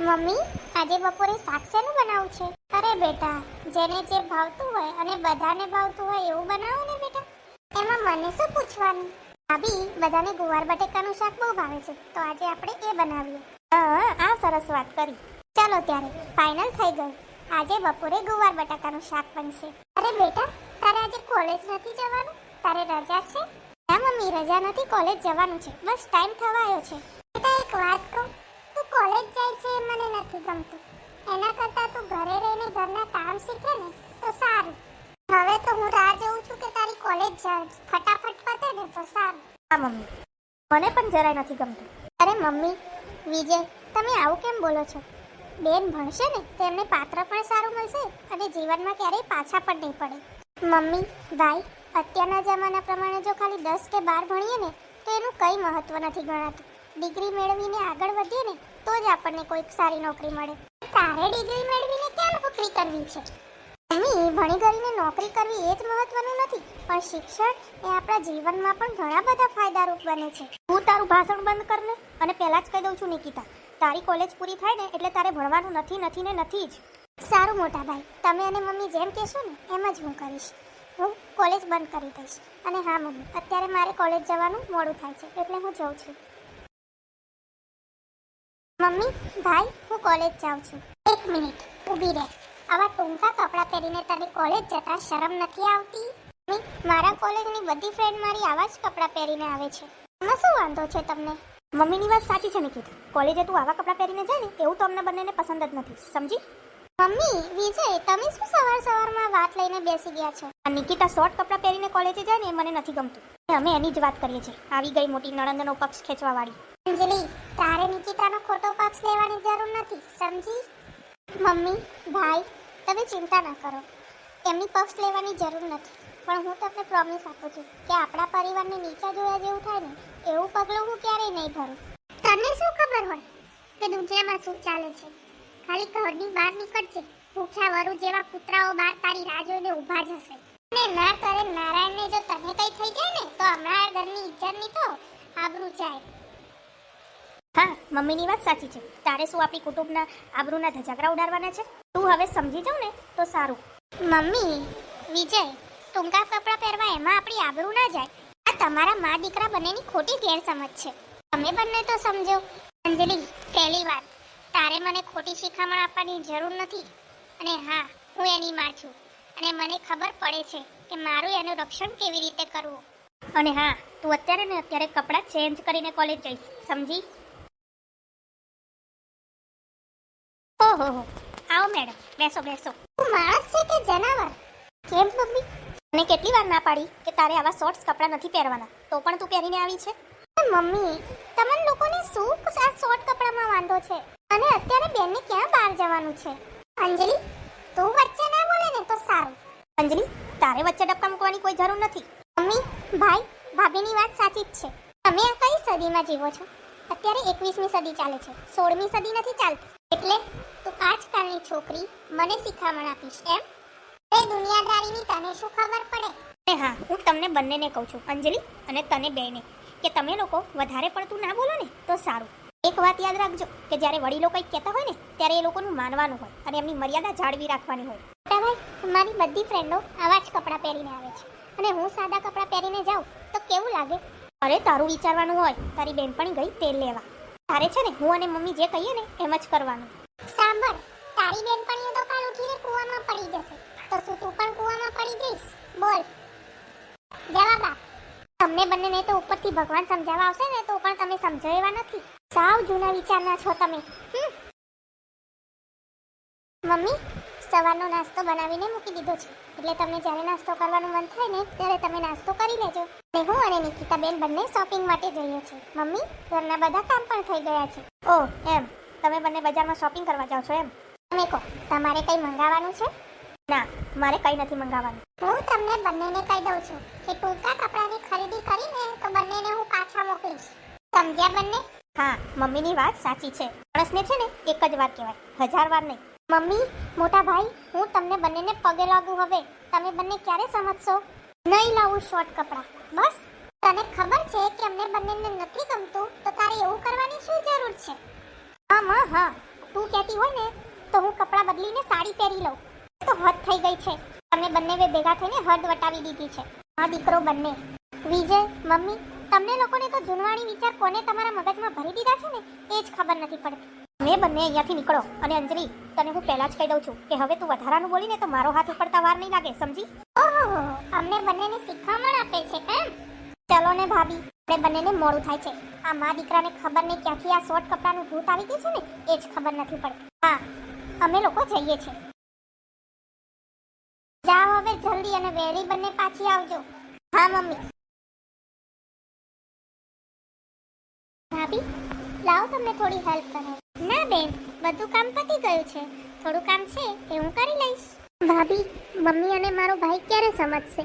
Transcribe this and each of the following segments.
Mummy, આજે બપોરે શાક શેનું બનાવું છે? અરે બેટા, જેને જે ભાવતું હોય અને બધાને ભાવતું હોય એવું બનાવો ને બેટા. એમાં મને શું પૂછવાનું? ભાભી, બધાને ગુવાર બટેકાનું શાક બહુ ભાવે છે, તો આજે આપણે એ બનાવીએ. આ સરસ વાત કરી. ચાલો ત્યારે ફાઇનલ થઈ ગયું. આજે બપોરે ગુવાર બટાકાનું શાક બનશે. અરે બેટા, તારે આજે કોલેજ નથી જવાનું? તારે રજા છે? ના મમ્મી, રજા નથી કોલેજ જવાનું છે. બસ ટાઈમ થવા આવ્યો છે. બેટા, એક વાત નથી ગમતું. એના કરતાં તું ઘરે રહીને ઘરના કામ શીખે ને તો સારું. હવે તો હું રાહ જોઉં છું કે તારી કોલેજ ફટાફટ પતે ને તો સારું. હા મમ્મી. મને પણ જરાય નથી ગમતું. અરે મમ્મી વિજય તમે આવું કેમ બોલો છો? બેન ભણશે ને તો એમને પાત્ર પણ સારું મળશે અને જીવનમાં ક્યારેય પાછા પણ નહીં પડે. મમ્મી ભાઈ અત્યારના જમાના પ્રમાણે જો ખાલી દસ કે બાર ભણીએ ને તો એનું કંઈ મહત્વ નથી ગણાતું. ડિગ્રી મેળવીને આગળ વધીએ ને તો જ આપણને કોઈક સારી નોકરી મળે. તારે ડિગ્રી મેળવીને ક્યાં નોકરી કરવી છે? મમ્મી ભણી ગણીને નોકરી કરવી એ જ મહત્વનું નથી, પણ શિક્ષણ એ આપણા જીવનમાં પણ ઘણા બધા ફાયદારૂપ બને છે. હું તારું ભાષણ બંધ કરને અને પહેલાં જ કહી દઉં છું, નિકિતા. તારી કોલેજ પૂરી થાય ને, એટલે તારે ભણવાનું નથી નથી ને નથી જ. સારું મોટા ભાઈ, તમે અને મમ્મી જેમ કહેશો ને, એમ જ હું કરીશ. હું કોલેજ બંધ કરી દઈશ. અને હા, મમ્મી, અત્યારે મારે કોલેજ જવાનું મોડું થાય છે, એટલે હું જઉં છું. મમ્મી, ભાઈ, હું કોલેજ જાઉં છું. એક મિનિટ ઊભી રહે. આવા ટૂંકા કપડાં પહેરીને તને કોલેજ જતા શરમ નથી આવતી? મમ્મી, મારા કોલેજની બધી ફ્રેન્ડ મારી આવા જ કપડાં પહેરીને આવે છે. એમાં શું વાંધો છે તમને? મમ્મીની વાત સાચી છે, નિકિત. કોલેજે તું આવા કપડાં પહેરીને જાય ને, એવું તો અમને બંનેને પસંદ જ નથી. સમજી? મમ્મી, વિજય, તમે શું સવાર સવારમાં વાત લઈને બેસી ગયા છો? નિકિતા શોર્ટ કપડાં પહેરીને કોલેજે જાય ને, એ મને નથી ગમતું. અમે એની જ વાત કરીએ છીએ. આવી ગઈ મોટી નણંદનો પક્ષ ખેંચવા વાળી અંજલિ તારે નિકિતાનો ખોટો પક્ષ લેવાની જરૂર નથી, સમજી? મમ્મી, ભાઈ, તમે ચિંતા ના કરો. એમની પક્ષ લેવાની જરૂર નથી. પણ હું તમને પ્રોમિસ આપું છું કે આપણા પરિવારને નીચા જોયા જેવું થાય ને, એવું પગલું હું ક્યારેય નહીં ભરું. તને શું ખબર હોય કે દુનિયામાં શું ચાલે છે? ખાલી ઘરની બહાર નીકળશે ભૂખ્યા વરુ જેવા કૂતરાઓ બહાર તારી રાહ જોઈને ઊભા જ હશે. અને ના કરે નારાયણને જો તને કંઈ થઈ જાય ને, તો હમણાં ઘરની ઇજ્જતની તો આબરૂ જાય. હા મમ્મીની વાત સાચી છે. તારે શું આપણી કુટુંબના આબરૂના ધજાગરા ઉડાડવાના છે? તું હવે સમજી જાઉં ને તો સારું. મમ્મી વિજય ટૂંકા કપડાં પહેરવા એમાં આપણી આબરૂ ના જાય. આ તમારા મા દીકરા બંનેની ખોટી ગેરસમજ છે. તમે બંને તો સમજો. અંજલિ પહેલી વાત તારે મને ખોટી શિખામણ આપવાની જરૂર નથી. અને હા હું એની માં છું. અને મને ખબર પડે છે કે મારું એનું રક્ષણ કેવી રીતે કરવું. અને હા તું અત્યારે ને અત્યારે કપડાં ચેન્જ કરીને કોલેજ જઈશ. સમજી? ઓહો આવો મેડમ બેસો બેસો. તું માણસ છે કે જનાવર? કેમ મમ્મી? મને કેટલી વાર ના પાડી કે તારે આવા શોર્ટ્સ કપડાં નથી પહેરવાના? તો પણ તું પહેરીને આવી છે? મમ્મી તમને લોકોને શું આ શોર્ટ કપડામાં વાંધો છે? અને અત્યારે બેનને ક્યાં બહાર જવાનું છે? અંજલિ તું વચ્ચે ના બોલે ને તો સારું. અંજલિ તારે વચ્ચે ડબકા મૂકવાની કોઈ જરૂર નથી. મમ્મી ભાઈ ભાભીની વાત સાચી જ છે. તમે આ કઈ સદીમાં જીવો છો? અત્યારે એકવીસમી સદી ચાલે છે. સોળમી સદી નથી ચાલતી. એટલે છોકરી મને શિખામણ આપીશ એમ? એ દુનિયાદારીની તને શું ખબર પડે? અને હા હું તમને બંનેને કહું છું અંજલિ અને તને બેને કે તમે લોકો વધારે પડતું ના બોલો ને તો સારું. એક વાત યાદ રાખજો કે જ્યારે વડીલો કંઈક કહેતા હોય ને ત્યારે એ લોકોનું માનવાનું હોય અને એમની મર્યાદા જાળવી રાખવાની હોય. ભાઈ મારી બધી ફ્રેન્ડો આવા જ કપડાં પહેરીને આવે છે અને હું સાદા કપડાં પહેરીને જાઉં તો કેવું લાગે? અરે તારું વિચારવાનું હોય તારી બેનપણી ગઈ તેલ લેવા. તારે છે ને હું અને મમ્મી જે કહીએ ને એમ જ કરવાનું. સાંભળ તારી બેનપણીઓ તો કાલ ઉઠીને કૂવામાં પડી જશે. તો શું તું પણ કૂવામાં પડી જઈશ? બોલ. જવાબ આપ તમને બંનેને તો ઉપરથી ભગવાન સમજાવવા આવશે ને, તો પણ તમે સમજો એવા નથી. સાવ જૂના વિચારના છો તમે. મમ્મી, સવારનો નાસ્તો બનાવીને મૂકી દીધો છે. એટલે તમને જ્યારે નાસ્તો કરવાનું મન થાય ને, ત્યારે તમે નાસ્તો કરી લેજો. અને હું અને નિકિતા બેન બંને શોપિંગ માટે જઈએ છીએ. મમ્મી, ઘરના બધા કામ પણ થઈ ગયા છે. ઓ એમ. તમે બંને બજારમાં શોપિંગ કરવા જાઓ છો, એમ? તમે કહો તમારે કંઈ મંગાવવાનું છે? ના, મારે કંઈ નથી મંગાવવાનું. હું તમને બંનેને કહી દઉં છું કે ટૂંકા કપડાની ખરીદી કરીને તો બંનેને હું પાછા મોકલીશ. સમજ્યા બંને? હા, મમ્મીની વાત સાચી છે. માણસને છે ને એક જ વાર કહેવાય, હજાર વાર નહીં. મમ્મી, મોટા ભાઈ, હું તમને બંનેને પગે લાગુ હવે. તમે બંને ક્યારે સમજશો? નહીં લાવું શોર્ટ કપડાં. બસ, તને ખબર છે કે અમને બંનેને નથી ગમતું, તો તારે એવું કરવાની શું જરૂર છે? હા, માં, હા. તું ક્યારે બદલીને સાડી પહેરી લઉં. તો હદ થઈ ગઈ છે. તમે બંને ભેગા થઈને હદ વટાવી દીધી છે. આ દીકરો બંને. વિજય મમ્મી તમને લોકોને તો જૂનવાણી વિચાર કોને તમારા મગજમાં ભરી દીધા છે ને? એ જ ખબર નથી પડતી. તમે બંને અહીંયાથી નીકળો. અને અંજલિ તને હું પહેલા જ કહી દઉં છું કે હવે તું વધારાનું બોલીને તો મારો હાથ ઉપડતા વાર નહીં લાગે સમજી? ઓહો અમને બંનેને શિખામણ આપે છે એમ ચલો ને ભાભી આપણે બંનેને મોડું થાય છે. આ મા દીકરાને ખબર નહીં ક્યાંથી આ શોર્ટ કપડાનું ભૂત આવી ગયું છે ને? એ જ ખબર નથી પડતી. હા અમે લોકો જઈએ છીએ. જાઓ હવે જલ્દી અને વહેલી બંને પાછી આવજો. હા, મમ્મી. ભાભી, લાવો તમને થોડી હેલ્પ કરો. ના, બેન, બધું કામ પતી ગયું છે. થોડું કામ છે એ હું કરી લઈશ. ભાભી, મમ્મી અને મારો ભાઈ ક્યારે સમજશે?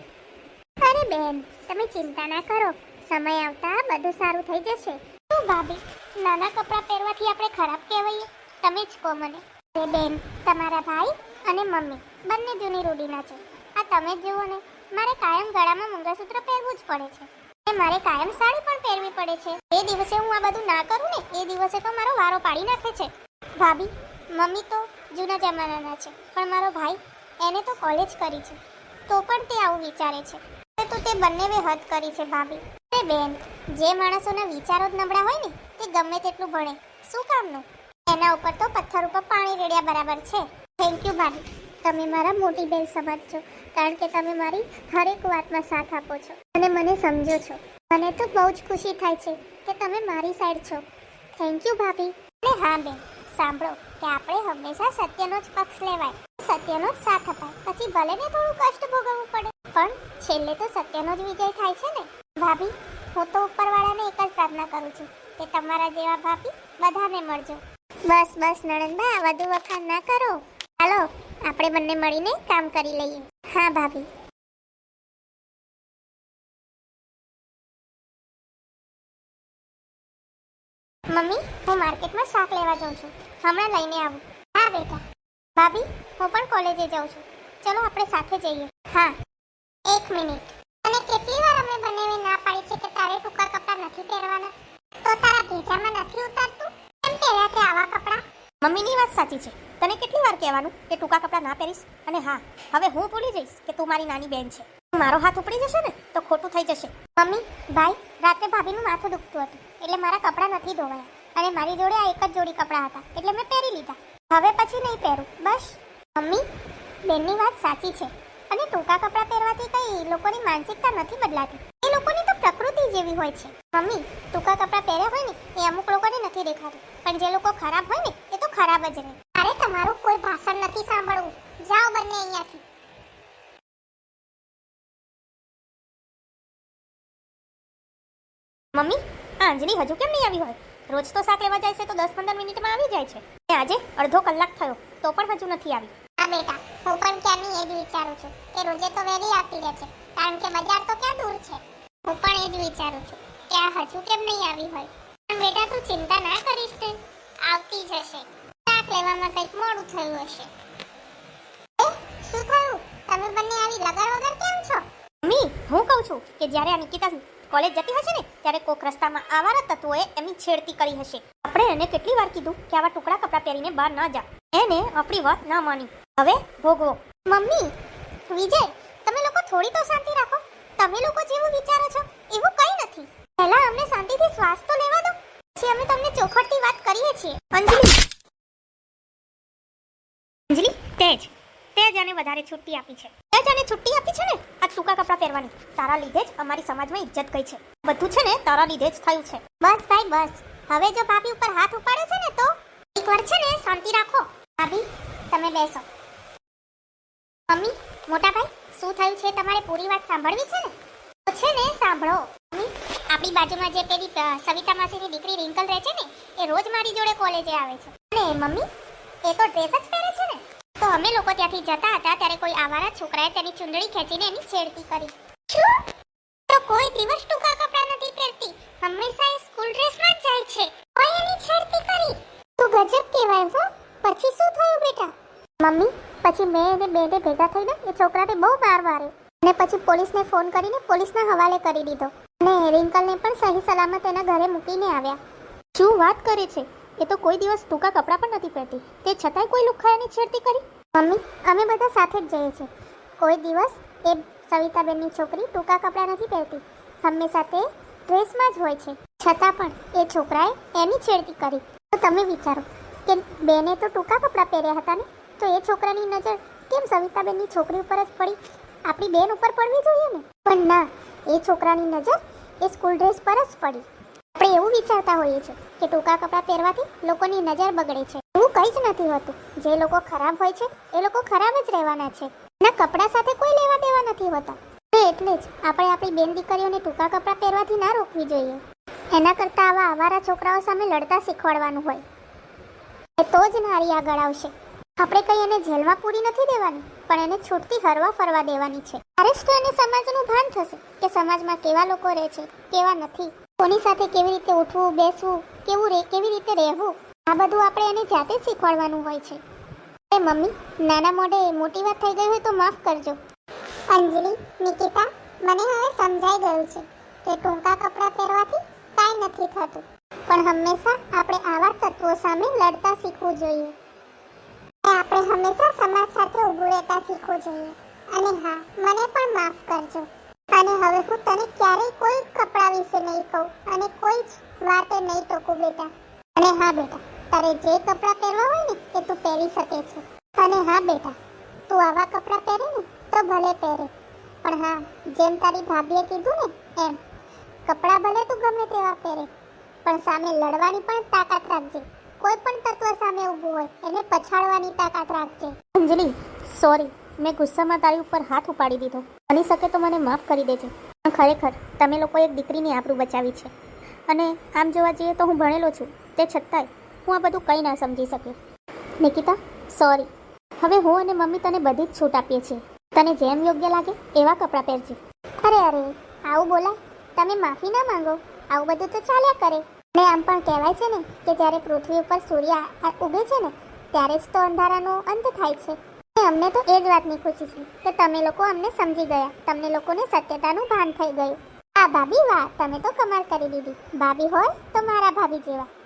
અરે, બેન, તમે ચિંતા ના કરો. સમય આવતા બધું સારું થઈ જશે. શું, ભાભી? નાના કપડાં પહેરવાથી આપણે ખરાબ કહેવાઈએ? તમે જ કહો મને. અરે બેન, તમારા ભાઈ અને મમ્મી બંને જૂની રૂઢીના છે. આ તમે જ જુઓ ને, મારે કાયમ ગળામાં મંગળસૂત્ર પહેરવું જ પડે છે. અને મારે કાયમ સાડી પણ પહેરવી પડે છે. એ દિવસે હું આ બધું ના કરું ને, એ દિવસે તો મારો વારો પાડી નાખે છે. ભાભી, મમ્મી તો જૂના જમાનાના છે, પણ મારો ભાઈ એને તો કોલેજ કરી છે. તો પણ તે આવું વિચારે છે. તો તે બંને વે હદ કરી છે, ભાભી. અરે બેન, જે માણસોના વિચારો જ નબળા હોય ને, તે ગમે તેટલું ભણે. શું કામનું? એના ઉપર તો પથ્થર ઉપર પાણી રેડ્યા બરાબર છે. થેન્ક યુ ભાભી. તમે મારા મોટી બેન સમજજો કારણ કે તમે મારી હરેક વાતમાં સાથ આપો છો અને મને સમજો છો. મને તો બહુ જ ખુશી થાય છે કે તમે મારી સાઈડ છો. થેન્ક યુ ભાભી. અને હા, બેન, સાંભળો કે આપણે હંમેશા સત્યનો જ પક્ષ લેવાય, સત્યનો જ સાથ અપાય. પછી ભલે ને થોડું કષ્ટ ભોગવવું પડે, પણ છેલ્લે તો સત્યનો જ વિજય થાય છે ને. ભાભી, હું તો ઉપરવાળાને એક જ પ્રાર્થના કરું છું કે તમારા જેવા ભાભી બધાને મળજો. બસ બસ, નણંદબા, વધુ વખાણ ના કરો. ચાલો આપણે બંને મળીને કામ કરી લઈએ. હા, ભાભી. મમ્મી, હું માર્કેટમાં શાક લેવા જાઉં છું. હમણાં લઈને આવું. હા, બેટા. ભાભી, હું પણ કોલેજે જાઉં છું. ચલો, આપણે સાથે જઈએ. હા. એક મિનિટ. અને કેટલી વાર અમે બંનેને ના પાડી છે કે તારે ટૂંકા કપડાં નથી પહેરવાના? તો તારા ભેજામાં નથી ઉતરતું કેમ પહેર્યા તે આવા કપડાં મમ્મીની વાત સાચી છે. તને કેટલી વાર કહેવાનું કે ટૂંકા કપડાં ના પહેરીશ? અને હા, હવે હું ભૂલી જઈશ કે તું મારી નાની બહેન છે. મારો હાથ ઉપડી જશે ને, તો ખોટું થઈ જશે. મમ્મી, ભાઈ, રાત્રે ભાભીનું માથું દુખતું હતું, એટલે મારા કપડાં નથી ધોવાયા. અને મારી જોડે આ એક જ જોડી કપડાં હતા, એટલે મેં પહેરી લીધા. હવે પછી નહીં પહેરું, બસ. મમ્મી, બેનની વાત સાચી છે. અને ટૂંકા કપડાં પહેરવાથી કઈ લોકોની માનસિકતા નથી બદલાતી. એ લોકોની તો પ્રકૃતિ જેવી હોય છે. મમ્મી, ટૂંકા કપડાં પહેર્યા હોય ને, એ અમુક લોકોને નથી દેખાતું. પણ જે લોકો ખરાબ હોય ને, એ તો ખરાબ જ રહે. અરે તમારું કોઈ ભાષણ નથી સાંભળવું. જાઓ બંને અહીંયાથી. મમ્મી, આ અંજલિ હજુ કેમ નહીં આવી હોય? રોજ તો શાક લેવા જાય છે તો દસ પંદર મિનિટમાં આવી જાય છે. આજે અડધો કલાક થયો, તો પણ હજુ નથી આવી. હા, બેટા, હું પણ ક્યાંની એ જ વિચારું છું કે રોજે તો વહેલી આવતી રહે છે, કારણ કે બજાર તો ક્યાં દૂર છે? હું પણ એ જ વિચારું છું કે આ હજુ કેમ નહીં આવી હોય? બેટા, તું ચિંતા ના કરીશ તે આવતી જશે શાક લેવામાં કંઈક મોડું થયું હશે. શું થયું? તમે બંને આવી લગાડ વગર કેમ છો? મમ્મી, હું કહું છું કે જ્યારે આ નિકિતા કોલેજ જતી હશે ને, ત્યારે કોક રસ્તામાં આવારા તત્વોએ એમની છેડતી કરી હશે. આપણે એને કેટલી વાર કીધું કે આવા ટુકડા કપડાં પહેરીને બહાર ન જા. એને આપણી વાત ના માની. હવે ભોગવો. મમ્મી, વિજય, તમે લોકો થોડી તો શાંતિ રાખો. તમે લોકો જેવું વિચારો છો, એવું કંઈ નથી. પહેલા અમને શાંતિથી શ્વાસ તો લેવા દો. પછી અમે તમને ચોખટથી વાત કરીએ છીએ. અંજલિ. અંજલિ, તેજ. તેજ અને વધારે છુટ્ટી આપી છે. તેજ અને છુટ્ટી આપી છે ને? આ સૂકા કપડાં પહેરવાની. તારા લીધે જ અમારી સમાજમાં ઇજ્જત ગઈ છે. બધું છે ને તારા લીધે જ થયું છે. બસ ભાઈ, બસ. હવે જો ભાભી ઉપર હાથ ઉપાડે છે ને તો એકવાર છે ને શાંતિ રાખો. ભાભી, તમે બેસો. મમ્મી, મોટા ભાઈ, શું થયું છે? તમારે પૂરી વાત સાંભળવી છે ને તો છે ને સાંભળો મમ્મી આપણી બાજુમાં જે પેલી સવિતા માસીની દીકરી રિંકલ રહે છે ને, એ રોજ મારી જોડે કોલેજે આવે છે. અને મમ્મી, એ તો ડ્રેસ જ પહેરે છે ને? તો અમે લોકો ત્યાંથી જતા હતા, ત્યારે કોઈ આવારા છોકરાએ તેની ચુંદડી ખેંચીને એની છેડતી કરી. તો કોઈ દિવસ ટૂંકા કપડાં નથી પહેરતી? હંમેશા એ સ્કૂલ ડ્રેસમાં જ જાય છે. કોઈ એની છેડતી કરી? તું ગજબ કહેવાય હો. પછી શું થયું બેટા? મમ્મી, પછી મેં બે બેને ભેગા થઈને એ છોકરાને બહુ માર માર્યો. અને પછી પોલીસને ફોન કરીને પોલીસના હવાલે કરી દીધો. અને રિંકલને પણ સહી સલામત એના ઘરે મૂકીને આવ્યા. શું વાત કરે છે? એ તો કોઈ દિવસ ટૂંકા કપડાં પણ નથી પહેરતી. તે છતાંય કોઈ લુખાયાની છેડતી કરી? મમ્મી, અમે બધા સાથે જ જઈએ છીએ. કોઈ દિવસ એ સવિતાબેનની છોકરી ટૂંકા કપડાં નથી પહેરતી. હંમેશા તે ડ્રેસમાં જ હોય છે. છતાં પણ એ છોકરાએ એની છેડતી કરી. તો તમે વિચારો કે બેને તો ટૂંકા કપડાં પહેર્યા હતા ને? તો એ છોકરાની નજર કેમ સવિતાબેનની છોકરી ઉપર જ પડી? આપણી બેન ઉપર પડવી જોઈએ ને? પણ ના, એ છોકરાની નજર એ સ્કૂલ ડ્રેસ પર જ પડી. આપણે એવું વિચારતા હોઈએ છીએ કે ટૂંકા કપડાં પહેરવાથી લોકોની નજર બગડે છે. એવું કંઈ જ નથી હોતું. જે લોકો ખરાબ હોય છે, એ લોકો ખરાબ જ રહેવાના છે. એના કપડાં સાથે કોઈ લેવા દેવા નથી હોતા. એટલે જ આપણે આપણી બેન દીકરીઓને ટૂંકા કપડાં પહેરવાથી ના રોકવી જોઈએ. એના કરતાં આવા આવારા છોકરાઓ સામે લડતા શીખવાડવાનું હોય. તો જ નારી આગળ આવશે. આપણે કંઈ એને જેલમાં પૂરી નથી દેવાની, પણ એને છૂટથી હરવા ફરવા દેવાની છે. તો એને સમાજનું ભાન થશે કે સમાજમાં કેવા લોકો રહે છે, કેવા નથી. કોની સાથે કેવી રીતે ઉઠવું, બેસવું, કેવું રે, કેવી રીતે રહેવું, આ બધું આપણે એને જાતે શીખવાડવાનું હોય છે. એ મમ્મી, નાના મોઢે મોટી વાત થઈ ગઈ હોય તો માફ કરજો. અંજલિ, નિકિતા, મને હવે સમજાઈ ગયું છે કે ટૂંકા કપડાં પહેરવાથી કાંઈ નથી થતું. પણ હંમેશા આપણે આવા તત્વો સામે લડતા શીખવું જોઈએ. આપણે હંમેશા સમાજ સાથે ઊભું રહેતા શીખવું જોઈએ. અને હા, મને પણ માફ કરજો. અને હવે હું તને ક્યારેય કોઈ કપડાં વિશે નહીં કહું અને કોઈ જ વાતે નહીં ટોકું બેટા. અને હા બેટા, તારે જે કપડાં પહેરવા હોય ને તે તું પહેરી શકે છે. અને હા બેટા, તું આવા કપડાં પહેરે ને તો ભલે પહેરે. પણ હા, જેમ તારી ભાભીએ કીધું ને એમ, કપડાં ભલે તું ગમે તેવા પહેરે, પણ સામે લડવાની પણ તાકાત રાખજે. કોઈ પણ તત્વ સામે ઊભું હોય, એને પછાડવાની તાકાત રાખજે. અંજલિ સોરી મેં ગુસ્સામાં તારી ઉપર હાથ ઉપાડી દીધો. બની શકે તો મને માફ કરી દેજો. પણ ખરેખર, તમે લોકો એક દીકરીની આબરૂ બચાવી છે. અને આમ જોવા જઈએ તો હું ભણેલો છું. તે છતાંય હું આ બધું કંઈ ના સમજી શક્યો. નિકિતા સોરી હવે હું અને મમ્મી તને બધી જ છૂટ આપીએ છીએ. તને જેમ યોગ્ય લાગે એવા કપડાં પહેરજે. અરે અરે, આવું બોલાય? તમે માફી ના માંગો? આવું બધું તો ચાલ્યા કરે. ને આમ પણ કહેવાય છે ને કે જ્યારે પૃથ્વી ઉપર સૂર્ય ઉગે છે ને, ત્યારે જ તો અંધારાનો અંત થાય છે. ને અમને તો એ જ વાતની ખુશી છે કે તમે લોકો અમને સમજી ગયા. તમને લોકોને સત્યતાનું ભાન થઈ ગયું. આ ભાભી વાહ, તમે તો કમાલ કરી દીધી. ભાભી હોય તો મારા ભાભી જેવા.